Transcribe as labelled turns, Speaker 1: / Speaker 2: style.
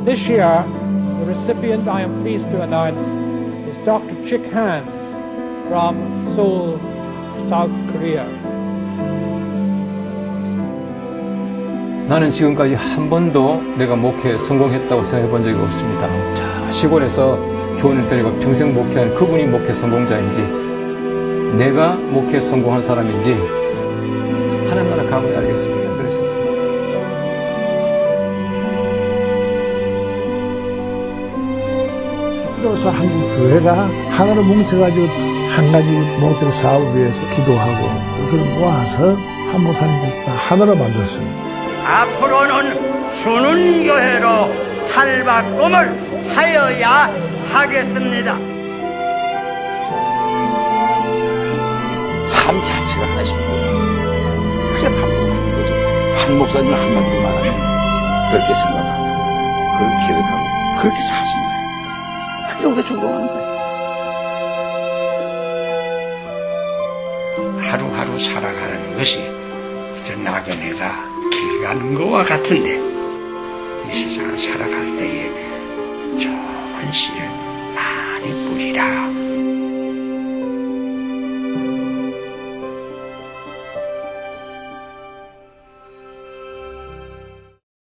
Speaker 1: And this year, the recipient, I am pleased to announce, is Dr. Chick Han from Seoul, South Korea.
Speaker 2: 나는 지금까지 한 번도 내가 목회에 성공했다고 생각해 본 적이 없습니다. 자, 시골에서 교원을 데리고 평생 목회한 그분이 목회 성공자인지, 내가 목회 성공한 사람인지, 하나님 나라 가면 알겠
Speaker 3: 그래서 한국 교회가 하나로 뭉쳐가지고 한 가지 목적 사업을 위해서 기도하고 그것을 모아서 한 목사님께서 다 하나로 만들었습니다.
Speaker 4: 앞으로는 주는 교회로 탈바꿈을 하여야 하겠습니다.
Speaker 5: 삶 자체가 하나씩 거예요. 그게 감동을 주는 거죠. 한 목사님 한마디 말하면 그렇게 생각하고, 그렇게 기억하고, 그렇게 사시는 거 우리가 존경하는 거예요. 하루하루 살아가는 것이 저 나그네가 길 가는 것과 같은데, 이 세상을 살아갈 때에 좋은 씨를 많이 뿌리라.